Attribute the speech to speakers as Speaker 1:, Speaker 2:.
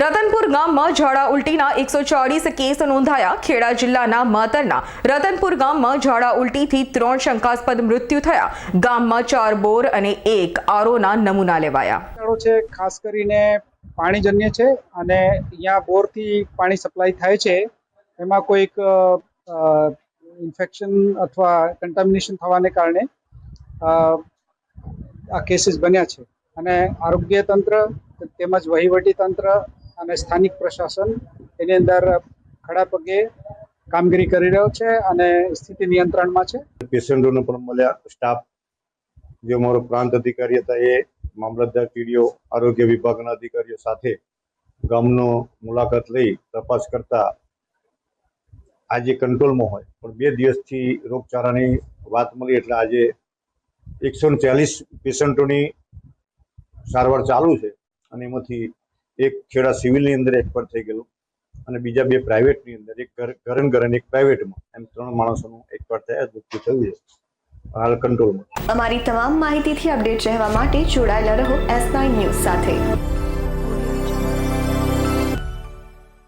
Speaker 1: રતનપુર ગામમાં ઝાડા ઉલટીના એકસો ચાળીસ કેસ નોંધાયા. ખેડા જિલ્લાના માતરના રતનપુર ગામમાં ઝાડા ઉલટીથી ત્રણ શંકાસ્પદ મૃત્યુ થયા. ગામમાં ચાર બોર અને એક આરોના નમૂના લેવાયા.
Speaker 2: છે, ખાસ કરીને પાણીજન્ય છે અને અહીંયા બોરથી પાણી સપ્લાય થાય છે. એમાં કોઈક ઇન્ફેક્શન અથવા કન્ટામિનેશન થવાને કારણે આ કેસીસ બન્યા છે. અને આરોગ્ય તંત્ર, તેમજ વહીવટી તંત્ર અને સ્થાનિક પ્રશાસન એની અંદર ખડા પગે કામગીરી કરી રહ્યો છે અને સ્થિતિ નિયંત્રણમાં છે.
Speaker 3: પેશન્ટોને પણ મળ્યા. સ્ટાફ, જે અમારો પ્રાંત અધિકારી હતા, એ મામલતદાર ટીડીઓ આરોગ્ય વિભાગના અધિકારીઓ સાથે ગામનો મુલાકાત લઈ તપાસ કરતા આજે કંટ્રોલમાં હોય. પણ બે દિવસથી રોગચાળાની વાત મળી એટલે આજે એકસો ચાલીસ પેશન્ટોની સારવાર ચાલુ છે અને એમાંથી એક ખેડા સિવિલની અંદર એક્સપર્ટ થઈ ગયેલું અને બીજા બે પ્રાઇવેટની અંદર, એક ઘર ઘરન એક પ્રાઇવેટમાં એમ ત્રણ માણસોનું એક્સપર્ટ થયા મૃત્યુ થયું છે. હાલ કંટ્રોલમાં
Speaker 4: અમારી તમામ માહિતીથી અપડેટ રહેવા માટે જોડાયેલા રહો એસ નાઇન ન્યૂઝ સાથે.